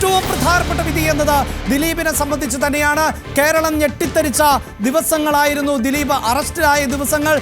ഏറ്റവും പ്രധാനപ്പെട്ട വിധി എന്നത് ദിലീപിനെ സംബന്ധിച്ച് തന്നെയാണ്. കേരളം ഞെട്ടിത്തരിച്ച ദിവസങ്ങളായിരുന്നു. ദിലീപ് അറസ്റ്റിലായ ദിവസങ്ങൾ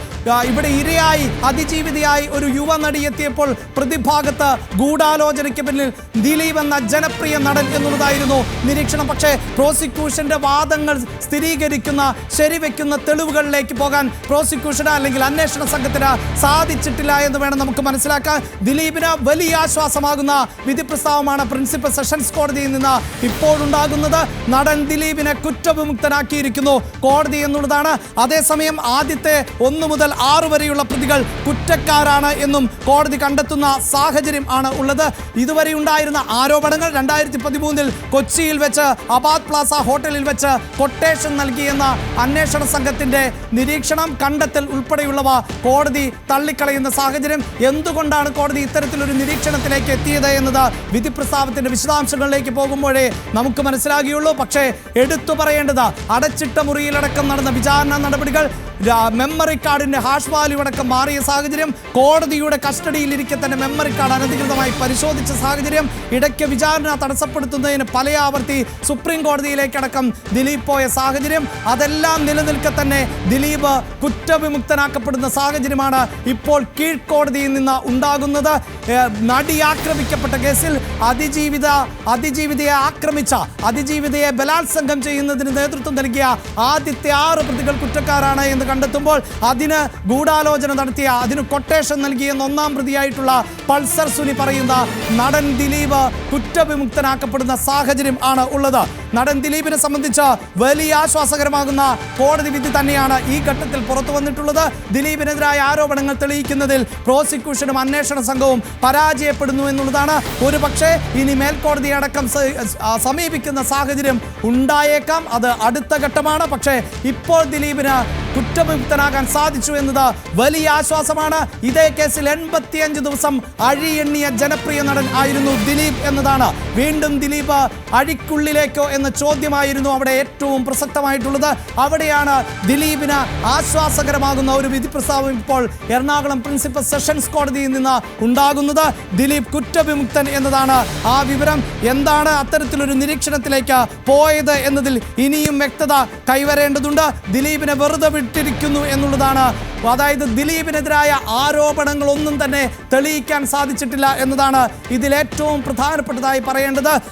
ഇവിടെ ഇരയായി അതിജീവിതയായി ഒരു യുവ നടി എത്തിയപ്പോൾ പ്രതിഭാഗത്ത് ഗൂഢാലോചനയ്ക്ക് പിന്നിൽ ദിലീപ് എന്ന ജനപ്രിയ നടൻ എന്നുള്ളതായിരുന്നു നിരീക്ഷണം. പക്ഷേ പ്രോസിക്യൂഷന്റെ വാദങ്ങൾ സ്ഥിരീകരിക്കുന്ന ശരിവെക്കുന്ന തെളിവുകളിലേക്ക് പോകാൻ പ്രോസിക്യൂഷന് അല്ലെങ്കിൽ അന്വേഷണ സംഘത്തിന് സാധിച്ചിട്ടില്ല എന്ന് വേണം നമുക്ക് മനസ്സിലാക്കാൻ. ദിലീപിന് വലിയ ആശ്വാസമാകുന്ന വിധി പ്രസ്താവമാണ് പ്രിൻസിപ്പൽ സെഷൻസ് കോടതിയിൽ നിന്ന് ഇപ്പോഴുണ്ടാകുന്നത്. നടൻ ദിലീപിനെ കുറ്റവിമുക്തനാക്കിയിരിക്കുന്നു. കോടതി എന്നുള്ളതാണ് അതേസമയം ആദ്യത്തെ ഒന്ന് മുതൽ ആറ് വരെയുള്ള പ്രതികൾ കുറ്റക്കാരാണ് എന്നും കോടതി കണ്ടെത്തുന്ന സാഹചര്യം ആണ് ഉള്ളത്. ഇതുവരെ ഉണ്ടായിരുന്ന ആരോപണങ്ങൾ രണ്ടായിരത്തി പതിമൂന്നിൽ കൊച്ചിയിൽ വെച്ച് അബാദ് പ്ലാസ ഹോട്ടലിൽ വെച്ച് കൊട്ടേഷൻ നൽകിയെന്ന അന്വേഷണ സംഘത്തിന്റെ നിരീക്ഷണം കണ്ടെത്തൽ ഉൾപ്പെടെയുള്ളവ കോടതി തള്ളിക്കളയുന്ന സാഹചര്യം. എന്തുകൊണ്ടാണ് കോടതി ഇത്തരത്തിലൊരു നിരീക്ഷണത്തിലേക്ക് എത്തിയത് എന്നത് വിധി പ്രസ്താവത്തിന്റെ വിശദാംശങ്ങളിലേക്ക് പോകുമ്പോഴേ നമുക്ക് മനസ്സിലാകിയുള്ളൂ പക്ഷേ എടുത്തു പറയേണ്ടത് അടച്ചിട്ട മുറിയിലടക്കം നടന്ന വിചാരണ നടപടികൾ മെമ്മറി കാർഡിന്റെ ഹാഷ് വാല്യൂ അടക്കം മാറിയ സാഹചര്യം കോടതിയുടെ കസ്റ്റഡിയിലിരിക്കെ തന്നെ മെമ്മറി കാർഡ് അനധികൃതമായി പരിശോധിച്ച സാഹചര്യം ഇടയ്ക്ക് വിചാരണ തടസ്സപ്പെടുത്തുന്നതിന് പലയാവർത്തി സുപ്രീം കോടതിയിലേക്കടക്കം ദിലീപ് പോയ സാഹചര്യം അതെല്ലാം നിലനിൽക്കെ തന്നെ ദിലീപ് കുറ്റവിമുക്തനാക്കപ്പെടുന്ന സാഹചര്യമാണ് ഇപ്പോൾ കീഴ്ക്കോടതിയിൽ നിന്ന് ഉണ്ടാകുന്നത്. നടി ആക്രമിക്കപ്പെട്ട കേസിൽ അതിജീവിത അതിജീവിതയെ ആക്രമിച്ച അതിജീവിതയെ ബലാത്സംഗം ചെയ്യുന്നതിന് നേതൃത്വം നൽകിയ ആദ്യത്തെ ആറ് പ്രതികൾ കുറ്റക്കാരാണ് എന്ന് കണ്ടെത്തുമ്പോൾ അതിന് ഗൂഢാലോചന നടത്തിയ അതിന് കൊട്ടേഷൻ നൽകിയെന്ന് ഒന്നാം പ്രതിയായിട്ടുള്ള പൾസർ സുനി പറയുന്ന നടൻ ദിലീപ് കുറ്റവിമുക്തനാക്കപ്പെടുന്ന സാഹചര്യം ആണ് ഉള്ളത്. നടൻ ദിലീപിനെ സംബന്ധിച്ച് വലിയ ആശ്വാസകരമാകുന്ന കോടതി വിധി തന്നെയാണ് ഈ ഘട്ടത്തിൽ പുറത്തു വന്നിട്ടുള്ളത്. ദിലീപിനെതിരായ ആരോപണങ്ങൾ തെളിയിക്കുന്നതിൽ പ്രോസിക്യൂഷനും അന്വേഷണ സംഘവും പരാജയപ്പെടുന്നു എന്നുള്ളതാണ്. ഒരു പക്ഷേ ഇനി മേൽക്കോടതി അടക്കം സമീപിക്കുന്ന സാഹചര്യം ഉണ്ടായേക്കാം. അത് അടുത്ത ഘട്ടമാണ്. പക്ഷേ ഇപ്പോൾ ദിലീപിന് കുറ്റവിമുക്തനാകാൻ സാധിച്ചു എന്നത് വലിയ ആശ്വാസമാണ്. ഇതേ കേസിൽ എൺപത്തിയഞ്ച് ദിവസം അഴിയെണ്ണിയ ജനപ്രിയ നടൻ ആയിരുന്നു ദിലീപ് എന്നതാണ്. വീണ്ടും ദിലീപ് അഴിക്കുള്ളിലേക്കോ എന്ന ചോദ്യമായിരുന്നു അവിടെ ഏറ്റവും പ്രസക്തമായിട്ടുള്ളത്. അവിടെയാണ് ദിലീപിന് ആശ്വാസകരമാകുന്ന ഒരു വിധി പ്രസ്താവം ഇപ്പോൾ എറണാകുളം പ്രിൻസിപ്പൽ സെഷൻസ് കോടതിയിൽ നിന്ന് ഉണ്ടാകുന്നത്. ദിലീപ് കുറ്റവിമുക്തൻ എന്നതാണ് ആ വിവരം. എന്താണ് അത്തരത്തിലൊരു നിരീക്ഷണത്തിലേക്ക് പോയത് എന്നതിൽ ഇനിയും വ്യക്തത കൈവരേണ്ടതുണ്ട്. ദിലീപിനെ വെറുതെ വിട്ടിരിക്കുന്നു എന്നുള്ളതാണ്. അതായത് ദിലീപിനെതിരായ ആരോപണങ്ങളൊന്നും തന്നെ തെളിയിക്കാൻ സാധിച്ചിട്ടില്ല എന്നതാണ് ഇതിലേറ്റവും പ്രധാനപ്പെട്ടതായി പറയേണ്ടത്.